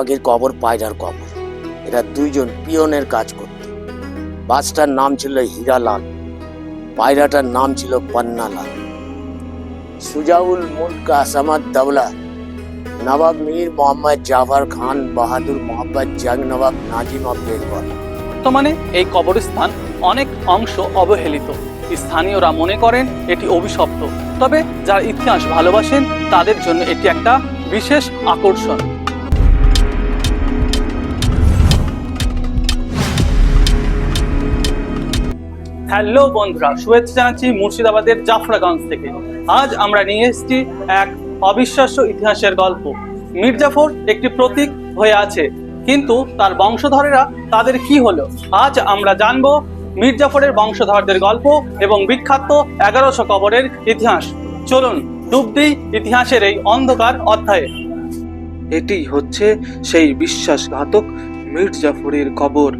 পাখির কবর পায়রার কবর। এরা দুইজন পিয়নের কাজ করত। বাসটার নাম ছিল হীরালাল, পায়রাটার নাম ছিল পান্নালাল। সুজাউল মুল্ক আসামাদ দাওলা, নবাব মীর মোহাম্মদ জাফর খান, বাহাদুর মোহাম্মদ জাং নবাব নাজিম অফ বেঙ্গল বর্তমানে এই কবরস্থান অনেক অংশ অবহেলিত। স্থানীয়রা মনে করেন এটি অভিশপ্ত। তবে যারা ইতিহাস ভালোবাসেন, তাদের জন্য এটি একটা বিশেষ আকর্ষণ। হ্যালো বন্ধুরা, শুভেচ্ছা জানাচ্ছি মুর্শিদাবাদের জাফরাগঞ্জ থেকে। আজ আমরা নিয়ে এসেছি এক অবিশ্বাস্য ইতিহাসের গল্প। মির্জাফর একটি প্রতীক হয়ে আছে, কিন্তু তার বংশধরেরা তাদের কি হলো? আজ আমরা জানব মির্জাফরের বংশধরদের গল্প এবং বিখ্যাত এগারোশো কবরের ইতিহাস। চলুন, ডুব দিই ইতিহাসের এই অন্ধকার অধ্যায়ে। এটি হচ্ছে সেই বিশ্বাসঘাতক মির্জাফরের কবর,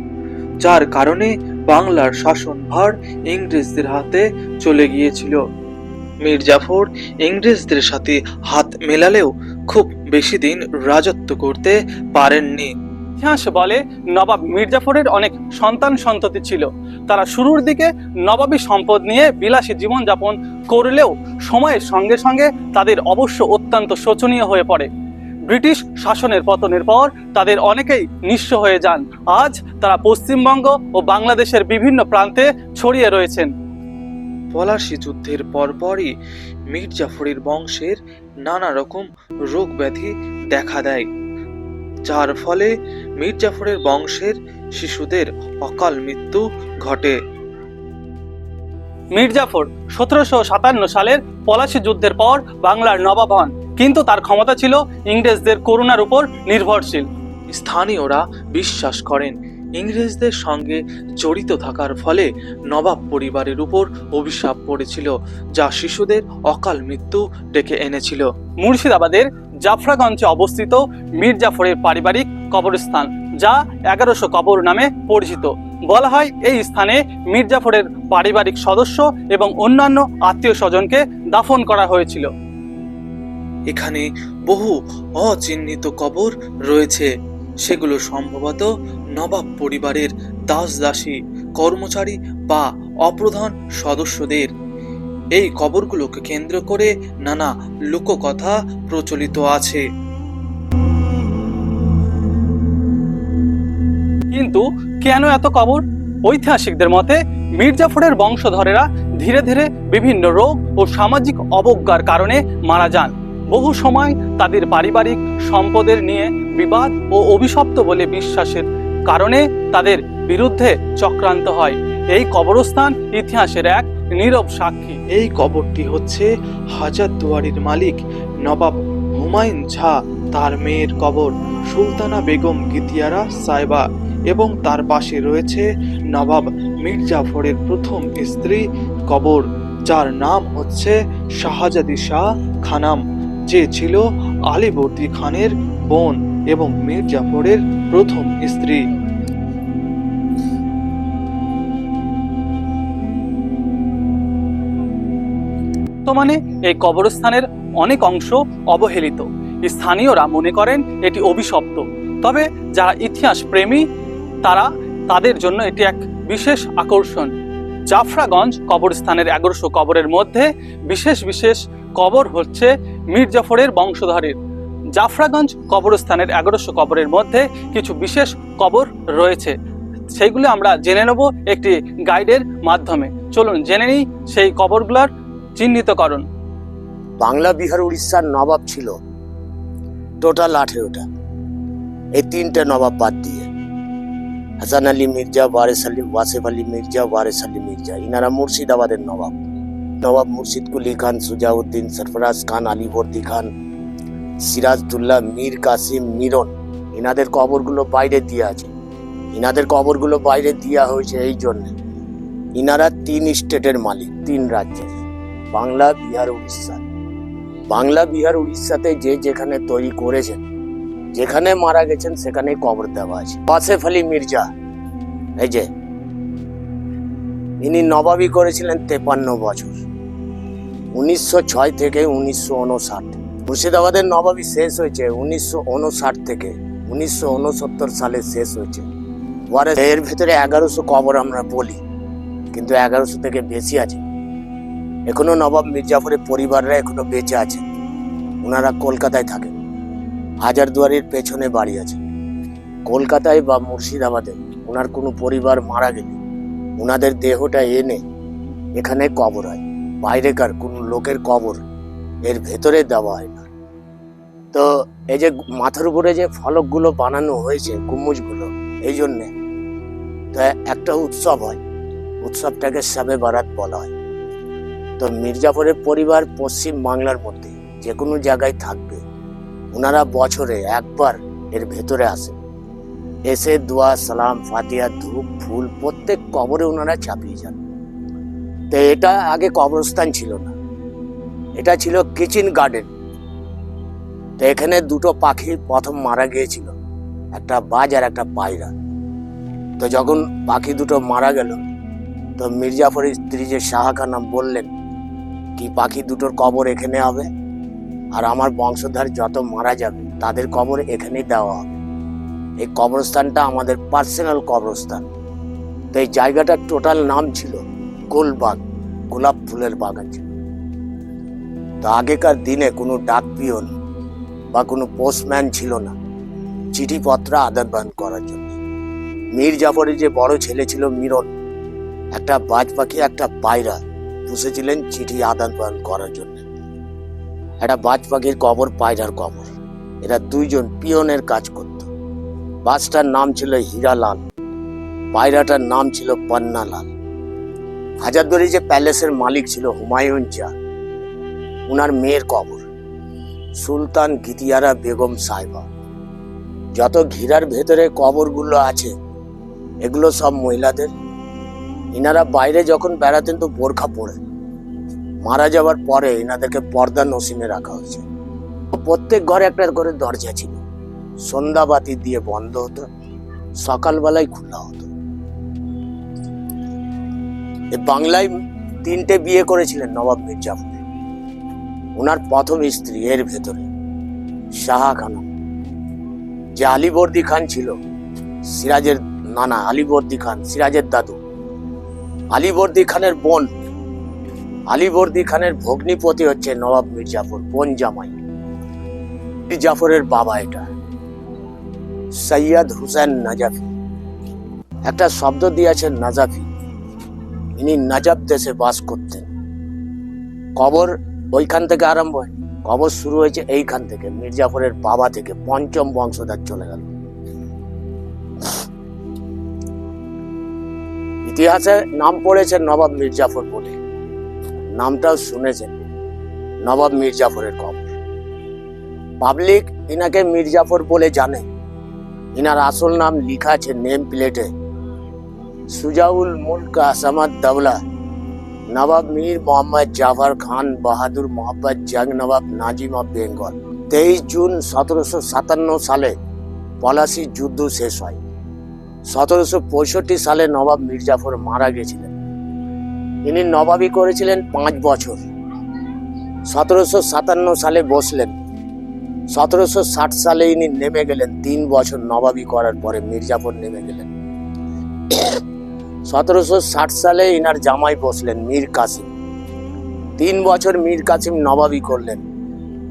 যার কারণে বাংলার শাসনভার ইংরেজদের হাতে চলে গিয়েছিল। মির্জাফর ইংরেজদের সাথে হাত মেলালেও খুব বেশি দিন রাজত্ব করতে পারেননি। ইতিহাস বলে, নবাব মির্জাফরের অনেক সন্তান সন্ততি ছিল। তারা শুরুর দিকে নবাবী সম্পদ নিয়ে বিলাসী জীবনযাপন করলেও সময়ের সঙ্গে সঙ্গে তাদের অবশ্য অত্যন্ত শোচনীয় হয়ে পড়ে। ব্রিটিশ শাসনের পতনের পর তাদের অনেকেই নিঃস্ব হয়ে যান। আজ তারা পশ্চিমবঙ্গ ও বাংলাদেশের বিভিন্ন প্রান্তে ছড়িয়ে রয়েছেন। পলাশী যুদ্ধের পরপরই মির্জাফরের বংশের নানা রকম রোগ ব্যাধি দেখা দেয় যার ফলে মির্জাফরের বংশের শিশুদের অকাল মৃত্যু ঘটে। মির্জাফর সতেরোশো সাতান্ন সালের পলাশী যুদ্ধের পর বাংলার নবাব হন কিন্তু তার ক্ষমতা ছিল ইংরেজদের করুণার উপর নির্ভরশীল। স্থানীয়রা বিশ্বাস করেন ইংরেজদের সঙ্গে জড়িত থাকার ফলে নবাব পরিবারের উপর অভিশাপ পড়েছিল যা শিশুদের অকাল মৃত্যু ডেকে এনেছিল। মুর্শিদাবাদের জাফরাগঞ্জে অবস্থিত মীর জাফরের পারিবারিক কবরস্থান যা এগারোশো কবর নামে পরিচিত। বলা হয় এই স্থানে মীর জাফরের পারিবারিক সদস্য এবং অন্যান্য আত্মীয় স্বজনকে দাফন করা হয়েছিল। এখানে বহু অচিহ্নিত কবর রয়েছে। সেগুলো সম্ভবত নবাব পরিবারের দাস দাসী কর্মচারী বা অপ্রধান সদস্যদের। এই কবরগুলোকে কেন্দ্র করে নানা লোককথা প্রচলিত আছে। কিন্তু কেন এত কবর? ঐতিহাসিকদের মতে মির্জাফরের বংশধরেরা ধীরে ধীরে বিভিন্ন রোগ ও সামাজিক অবজ্ঞার কারণে মারা যান। বহু সময় তাদের পারিবারিক সম্পদের নিয়ে বিবাদ ও অভিশপ্ত বলে বিশ্বাসের কারণে তাদের বিরুদ্ধে চক্রান্ত হয়। এই কবরস্থান ইতিহাসের এক নীরব সাক্ষী। এই কবরটি হচ্ছে হাজারদুয়ারির মালিক নবাব হুমায়ুন ঝা, তার মেয়ের কবর, সুলতানা বেগম গিতিয়ারা সাইবা এবং তার পাশে রয়েছে নবাব মির্জাফরের প্রথম স্ত্রী কবর, যার নাম হচ্ছে শাহজাদি শাহ খানাম। যে ছিল আলীবর্দী খানের বোন এবং মির্জাফরের প্রথম স্ত্রী। বর্তমানে এই কবরস্থানের অনেক অংশ অবহেলিত। স্থানীয়রা মনে করেন এটি অভিশপ্ত। তবে যারা ইতিহাস প্রেমী, তারা তাদের জন্য এটি এক বিশেষ আকর্ষণ। জাফরাগঞ্জ কবরস্থানের এগারোশো কবরের মধ্যে বিশেষ বিশেষ কবর হচ্ছে মীর জাফরের বংশধরের। জাফরাগঞ্জ কবরস্থানের এগারোশো কবরের মধ্যে কিছু বিশেষ কবর রয়েছে। সেইগুলো আমরা জেনে নেব একটি গাইডের মাধ্যমে। চলুন, জেনে নিই সেই কবরগুলোর চিহ্নিতকরণ। বাংলা, বিহার, উড়িষ্যার নবাব ছিল। টোটাল আঠেরোটা। এই তিনটে নবাব বাদ দিয়ে। হাসান আলী মির্জা, ওয়ারেস আলী, ওয়াসেফ আলী মির্জা, ওয়ারেস আলী মির্জা, ইনারা মুর্শিদাবাদের নবাব। নবাব মুর্শিদ কুলি খান, সুজাউদ্দিন সরফরাজ খান, আলীবর্দী খান, সিরাজদুল্লাহ, মীর কাসিম, মিরন, এনাদের কবরগুলো বাইরে দিয়ে আছে। ইনাদের কবরগুলো বাইরে দেওয়া হয়েছে এই জন্য। ইনারা তিন স্টেটের মালিক, তিন রাজ্যের। বাংলা, বিহার, উড়িষ্যা। বাংলা, বিহার, উড়িষ্যাতে যে যেখানে তৈরি করেছেন, যেখানে মারা গেছেন সেখানে কবর দেওয়া আছে। ওয়াসেফ আলী মির্জা, এই যে, ইনি নবাবি করেছিলেন তেপান্ন বছর। উনিশশো ছয় থেকে উনিশশো উনষাট। মুর্শিদাবাদের নবাবি শেষ হয়েছে উনিশশো উনষাট থেকে উনিশশো উনসত্তর সালে শেষ হয়েছে। ওয়ারে এর ভেতরে এগারোশো কবর আমরা বলি, কিন্তু এগারোশো থেকে বেশি আছে। এখনও নবাব মির্জাফরের পরিবাররা এখনও বেঁচে আছে। ওনারা কলকাতায় থাকেন। হাজারদুয়ারির পেছনে বাড়ি আছে। কলকাতায় বা মুর্শিদাবাদে ওনার কোনো পরিবার মারা গেলে ওনাদের দেহটা এনে এখানে কবর হয়। বাইরেকার কোনো লোকের কবর এর ভেতরে দেওয়া হয় না। তো এই যে মাথার উপরে যে ফলকগুলো বানানো হয়েছে গুম্বুজগুলো এই জন্যে তো একটা উৎসব হয়। উৎসবটাকে সাবে বারাত বলা হয়। তো মির্জাফরের পরিবার পশ্চিম বাংলার মধ্যে যে কোনো জায়গায় থাকবে, ওনারা বছরে একবার এর ভেতরে আসে। এসে দোয়া, সালাম ফাতিয়া ধূপ, ফুল প্রত্যেক কবরে ওনারা চাপিয়ে যান। তো এটা আগে কবরস্থান ছিল না। এটা ছিল কিচেন গার্ডেন তো এখানে দুটো পাখি প্রথম মারা গিয়েছিল, একটা বাজ আর একটা পায়রা। তো যখন পাখি দুটো মারা গেল, তো মির্জাফরের স্ত্রী যে শাহা খানম বললেন, কি পাখি দুটোর কবর এখানে হবে? আর আমার বংশধর যত মারা যাবে তাদের কবর এখানেই দেওয়া হবে। এই কবরস্থানটা আমাদের পার্সোনাল কবরস্থান। তো এই জায়গাটার টোটাল নাম ছিল গোলবাগ, গোলাপ ফুলের বাগান ছিল তো আগেকার দিনে কোনো ডাক পিয়ন বা কোনো পোস্টম্যান ছিল না চিঠিপত্র আদান প্রদান করার জন্য। মীর জাফরের যে বড় ছেলে ছিল মিরন, একটা বাজ পাখি একটা পায়রা পুষেছিলেন চিঠি আদান প্রদান করার জন্য। একটা বাজ পাখির কবর পায়রার কবর। এরা দুইজন পিয়নের কাজ করত। বাসটার নাম ছিল হীরালাল, পায়রাটার নাম ছিল পান্নালাল। হাজারদুয়ারি যে প্যালেসের মালিক ছিল হুমায়ুন চা উনার মেয়ের কবর, সুলতান গিতিয়ারা বেগম সাহেবা। যত ঘিরার ভেতরে কবরগুলো আছে, এগুলো সব মহিলাদের। ইনারা বাইরে যখন বেড়াতেন তো বোরখা পরে। মারা যাওয়ার পরে এনাদেরকে পর্দা নসিমে রাখা হয়েছে। প্রত্যেক ঘরে একটা করে দরজা ছিল। সন্ধ্যাবাতি দিয়ে বন্ধ হতো, সকালবেলায় খোলা হতো। বাংলায় তিনটে বিয়ে করেছিলেন নবাব মির্জাফর। ওনার প্রথম স্ত্রী এর ভেতরে, শাহা খানম। যে আলিবর্দি খান ছিল, সিরাজের নানা আলিবর্দি খান, সিরাজের দাদু। আলিবর্দি খানের বোন, আলিবর্দি খানের ভগ্নিপতি হচ্ছে নবাব মির্জাফর, বোন জামাই। জাফরের বাবা এটা, সৈয়দ হুসেন নাজাফি। একটা শব্দ দিয়েছেন নাজাফি। ইনি নাজাব দেশে বাস করতেন। কবর ওইখান থেকে আরম্ভ হয় কবর শুরু হয়েছে এইখান থেকে, মির্জাফরের বাবা থেকে, পঞ্চম বংশধর চলে গেল। ইতিহাসে নাম পড়েছে নবাব মির্জাফর বলে। নামটাও শুনেছেন। নবাব মির্জাফরের কবর। পাবলিক ইনাকে মির্জাফর বলে জানে। ইনার আসল নাম লিখা আছে নেম প্লেটে। সুজাউল মুল্ক আসামাদ দাওলা, নবাব মীর মোহাম্মদ জাফর খান বাহাদুর মোহাম্মদ জাং নবাব নাজিম অফ বেঙ্গল। তেইশ জুন সতেরোশো সাতান্ন সালে পলাশি যুদ্ধ শেষ হয়। সতেরোশো পঁয়ষট্টি সালে নবাব মির্জাফর মারা গেছিলেন। ইনি নবাবি করেছিলেন পাঁচ বছর। সতেরোশো সাতান্ন সালে বসলেন। সতেরোশো ষাট সালে ইনি নেমে গেলেন। তিন বছর নবাবি করার পরে মির্জাফর নেমে গেলেন। সতেরোশো ষাট সালে ইনার জামাই বসলেন মীর কাসিম। তিন বছর মীর কাসিম নবাবি করলেন।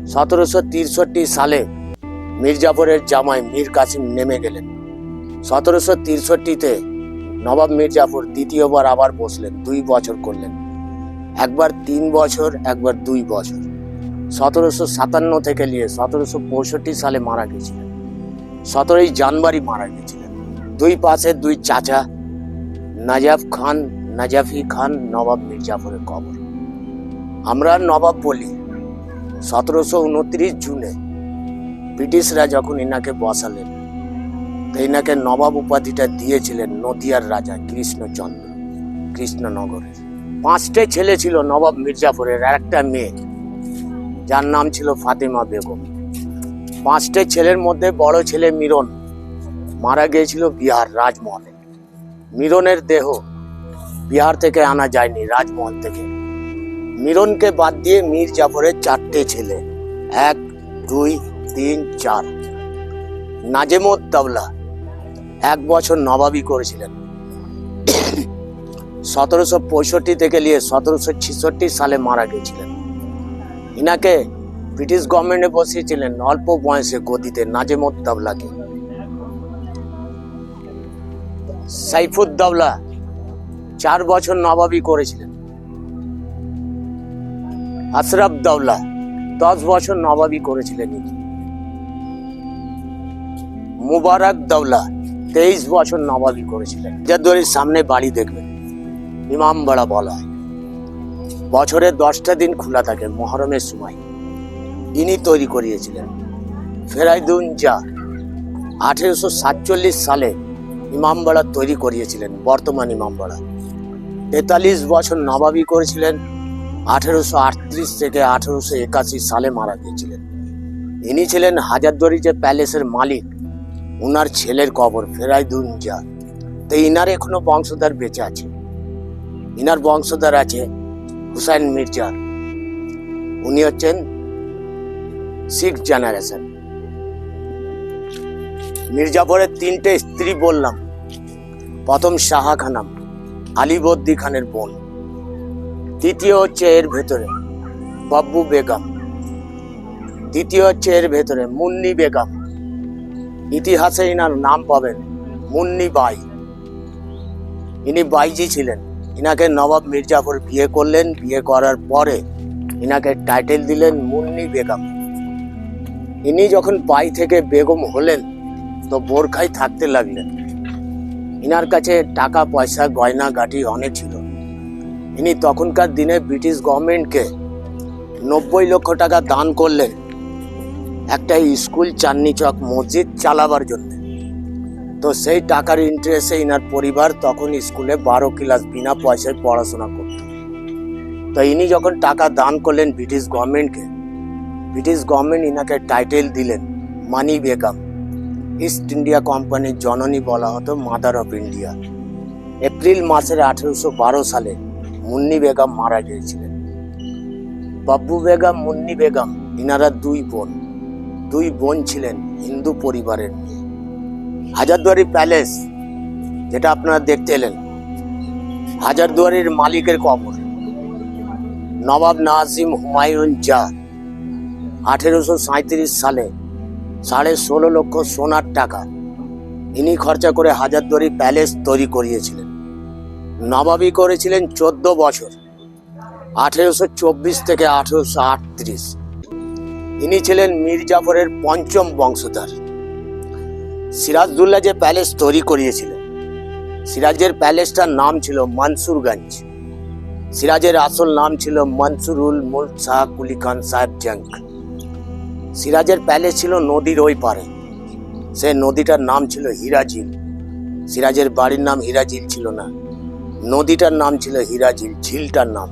সতেরোশো তিরষট্টি সালে মির্জাফরের জামাই মীর কাসিম নেমে গেলেন। সতেরোশো তিরষট্টিতে নবাব মির্জাফর দ্বিতীয়বার আবার বসলেন, দুই বছর করলেন। একবার তিন বছর, একবার দুই বছর। সতেরোশো সাতান্ন থেকে নিয়ে সতেরোশো পঁয়ষট্টি সালে মারা গেছিলেন। সতেরোই জানুয়ারি মারা গেছিলেন। দুই পাশে দুই চাচা নাজাফ খান, নাজাফি খান, নবাব মির্জাফরের কবর। আমরা নবাব বলি, সতেরোশো উনত্রিশ জুনে ব্রিটিশরা যখন ইনাকে বসালেন, তো ইনাকে নবাব উপাধিটা দিয়েছিলেন নদিয়ার রাজা কৃষ্ণচন্দ্র, কৃষ্ণনগরের। পাঁচটে ছেলে ছিল নবাব মির্জাফরের, আর একটা মেয়ে, যার নাম ছিল ফাতেমা বেগম। পাঁচটে ছেলের মধ্যে বড় ছেলে মিরন, মারা গিয়েছিল বিহার, রাজমহলে। মিরনের দেহ বিহার থেকে আনা যায়নি, রাজমহল থেকে। মিরনকে বাদ দিয়ে মীর জাফরের চারটে ছেলে, এক, দুই, তিন, চার। নাজেমত নাজেমুদ্দৌলা এক বছর নবাবি করেছিলেন। সতেরোশো পঁয়ষট্টি থেকে নিয়ে সতেরোশো ছেষট্টি সালে মারা গিয়েছিলেন ইনাকে ব্রিটিশ গভর্নমেন্টে বসিয়েছিলেন, অল্প বয়সে গদিতে নাজেমত নাজেমুদ্দৌলাকে সাইফুদ্দৌলা চার বছর নবাবি করেছিলেন। আশরাফ দৌলা দশ বছর নবাবি করেছিলেন মুবারক দৌলা তেইশ বছর নবাবি করেছিলেন। জাদুয়ারির সামনে বাড়ি দেখবেন ইমামবাড়া বলা হয়। বছরে দশটা দিন খোলা থাকে মহরমের সময়। ইনি তৈরি করিয়েছিলেন। ফেরাইদুন যা আঠেরোশো সাতচল্লিশ সালে ইমামবাড়া তৈরি করিয়েছিলেন, বর্তমান ইমামবাড়া তেতাল্লিশ বছর নবাবি করেছিলেন, আঠেরোশো আটত্রিশ থেকে আঠেরোশো একাশি সালে মারা গিয়েছিলেন। ইনি ছিলেন হাজারদুয়ারি যে প্যালেসের মালিক, উনার ছেলের কবর ফেরাইদুন যা তো ইনার এখনও বংশধর বেঁচে আছে। ইনার বংশধর আছে হুসাইন মির্জা। উনি হচ্ছেন সিক্স জেনারেশন মির্জাপুরের তিনটে স্ত্রী বললাম, প্রথম শাহা খানাম, আলিবদ্দি খানের বোন। তৃতীয় হচ্ছে এর ভেতরে, বাব্বু বেগম। দ্বিতীয় হচ্ছে এর ভেতরে, মুন্নি বেগম। ইতিহাসে ইনার নাম পাবেন মুন্নি বাই। ইনি বাইজি ছিলেন। ইনাকে নবাব মির্জাফর বিয়ে করলেন। বিয়ে করার পরে ইনাকে টাইটেল দিলেন মুন্নি বেগম। ইনি যখন বাই থেকে বেগম হলেন তো বোরখায় থাকতে লাগলেন। ইনার কাছে টাকা, পয়সা, গয়না গাটি অনেক ছিল। ইনি তখনকার দিনে ব্রিটিশ গভর্নমেন্টকে নব্বই লক্ষ টাকা দান করলেন একটা স্কুল চাঁদনি চক মসজিদ চালাবার জন্য। তো সেই টাকার ইন্টারেস্টে ইনার পরিবার তখন স্কুলে বারো ক্লাস বিনা পয়সায় পড়াশোনা করত। তো ইনি যখন টাকা দান করলেন ব্রিটিশ গভর্নমেন্টকে, ব্রিটিশ গভর্নমেন্ট ইনাকে টাইটেল দিলেন, মানি বেগম। ইস্ট ইন্ডিয়া কোম্পানির জননী বলা হতো মাদার অফ ইন্ডিয়া। এপ্রিল মাসের আঠেরোশো বারো সালে মুন্নি বেগম মারা গিয়েছিলেন। বাব্বু বেগম, মুন্নি বেগম, ইনারা দুই বোন। দুই বোন ছিলেন হিন্দু পরিবারের মেয়ে। হাজারদুয়ারি প্যালেস, যেটা আপনারা দেখতে এলেন, হাজারদুয়ারির মালিকের কবর। নবাব নাজিম হুমায়ুন জা আঠেরোশো সাঁত্রিশ সালে সাড়ে ষোলো লক্ষ সোনার টাকা। ইনি খরচা করে হাজারদুয়ারি প্যালেস তৈরি করিয়েছিলেন। নবাবি করেছিলেন চোদ্দ বছর, আঠেরোশো চব্বিশ থেকে আঠেরোশো আটত্রিশ। ইনি ছিলেন মীর জাফরের পঞ্চম বংশধর। সিরাজদুল্লাহ যে প্যালেস তৈরি করিয়েছিলেন, সিরাজের প্যালেসটার নাম ছিল মানসুরগঞ্জ। সিরাজের আসল নাম ছিল মনসুরুল মুল্ক শাহ কুলি খান সাহেব জঙ্ক সিরাজের প্যালেস ছিল নদীর ওই পারে সে নদীটার নাম ছিল হীরাঝিল। সিরাজের বাড়ির নাম হীরাঝিল ছিল না। নদীটার নাম ছিল হীরাঝিল, ঝিলটার নাম।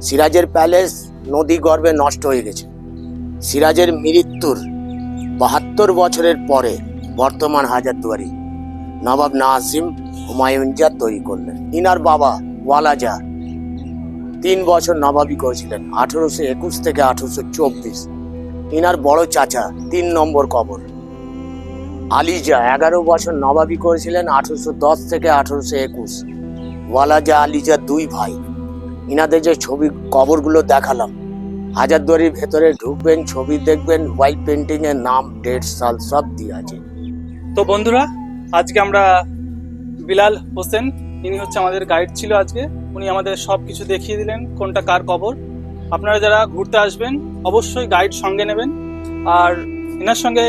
সিরাজের প্যালেস নদী গর্ভে নষ্ট হয়ে গেছে। সিরাজের মৃত্যুর বাহাত্তর বছরের পরে বর্তমান হাজারদুয়ারি নবাব নাসিম হুমায়ুন যা তৈরি করলেন। ইনার বাবা ওয়ালাজা তিন বছর নবাবি করেছিলেন, আঠেরোশো একুশ থেকে আঠেরোশো চব্বিশ। ইনার বড় চাচা, তিন নম্বর কবর। আলিজা এগারো বছর নবাবি করেছিলেন আঠেরোশো দশ থেকে আঠেরোশো একুশ। ওয়ালাজা আলিজা দুই ভাই। ইনাদের যে ছবি কবরগুলো দেখালাম। হাজারদুয়ারির ভেতরে ঢুকবেন, ছবি দেখবেন হোয়াইট পেন্টিং এর নাম ডেট সাল সব দিয়ে আছে। তো বন্ধুরা, আজকে আমরা বিলাল হোসেন, ইনি হচ্ছে আমাদের গাইড ছিল আজকে। উনি আমাদের সব কিছু দেখিয়ে দিলেন, কোনটা কার কবর। আপনারা যারা ঘুরতে আসবেন অবশ্যই গাইড সঙ্গে নেবেন। আর এনার সঙ্গে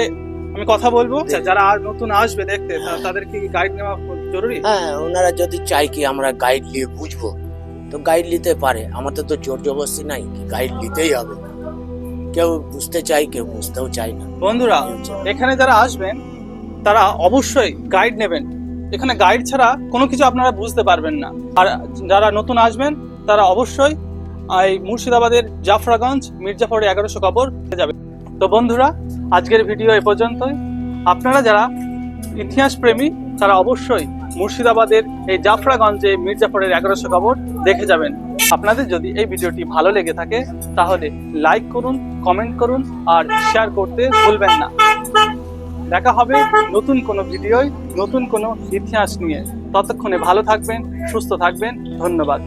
আমি কথা বলব। যারা আর নতুন আসবে দেখতে তাদের কি গাইড নেওয়া জরুরি? হ্যাঁ ওনারা যদি চাই কি আমরা গাইড নিয়ে বুঝব তো গাইড নিতে পারে। আমাদের তো জোর জবরদস্তি নাই কি গাইড নিতেই হবে। কেউ বুঝতে চাই কেউ বুঝতেও চায় না। বন্ধুরা এখানে যারা আসবেন তারা অবশ্যই গাইড নেবেন। এখানে গাইড ছাড়া কোনো কিছু আপনারা বুঝতে পারবেন না। আর যারা নতুন আসবেন তারা অবশ্যই এই মুর্শিদাবাদের জাফরাগঞ্জ মির্জাফরের এগারোশো কবর যাবে। তো বন্ধুরা, আজকের ভিডিও এ পর্যন্তই। আপনারা যারা ইতিহাস প্রেমী, তারা অবশ্যই মুর্শিদাবাদের এই জাফরাগঞ্জে মির্জাফরের এগারোশো কবর দেখে যাবেন। আপনাদের যদি এই ভিডিওটি ভালো লেগে থাকে, তাহলে লাইক করুন, কমেন্ট করুন, আর শেয়ার করতে ভুলবেন না। দেখা হবে নতুন কোনো ভিডিওয়, নতুন কোনো ইতিহাস নিয়ে। ততক্ষণে ভালো থাকবেন, সুস্থ থাকবেন। ধন্যবাদ।